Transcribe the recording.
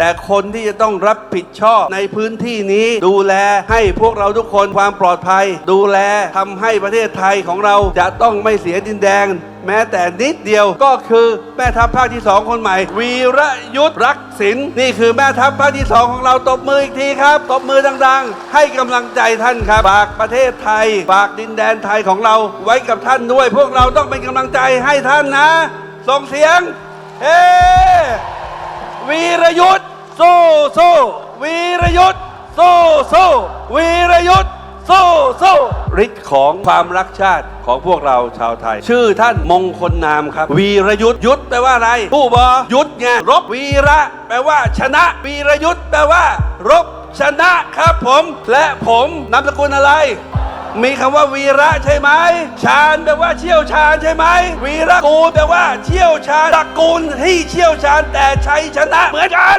แต่คนที่จะต้องรับผิดชอบในพื้นที่นี้ ดูแลให้พวกเราทุกคนความปลอดภัย ดูแลทำให้ประเทศไทยของเราจะต้องไม่เสียดินแดง แม้แต่นิดเดียวก็คือแม่ทัพภาคที่สองคนใหม่ วีระยุทธรักษิณนี่คือแม่ทัพภาคที่สองของเราตบมืออีกทีครับตบมือดังๆ ให้กำลังใจท่านครับฝากประเทศไทยฝากดินแดนไทยของเราไว้กับท่านด้วย พวกเราต้องเป็นกำลังใจให้ท่านนะส่งเสียงเฮวีรยุทธ สู้สู้วีรยุทธ์สู้สู้วีรยุทธ์สู้สู้ฤทธิ์ของความรักชาติของพวกเราชาวไทย ชื่อท่านมงคลนามครับ วีรยุทธ์ยุทธแปลว่าอะไร ผู้บอยุทธไงรบวีระ แปลว่า ชนะ วีรยุทธ์แปลว่า รบชนะครับผม และผมนามสกุลอะไรมีคำว่าวีระใช่ไหม ชาญแปลว่าเชี่ยวชาญใช่ไหม วีระกูลแปลว่าเชี่ยวชาญตระกูลที่เชี่ยวชาญแต่ชัยชนะเหมือนกัน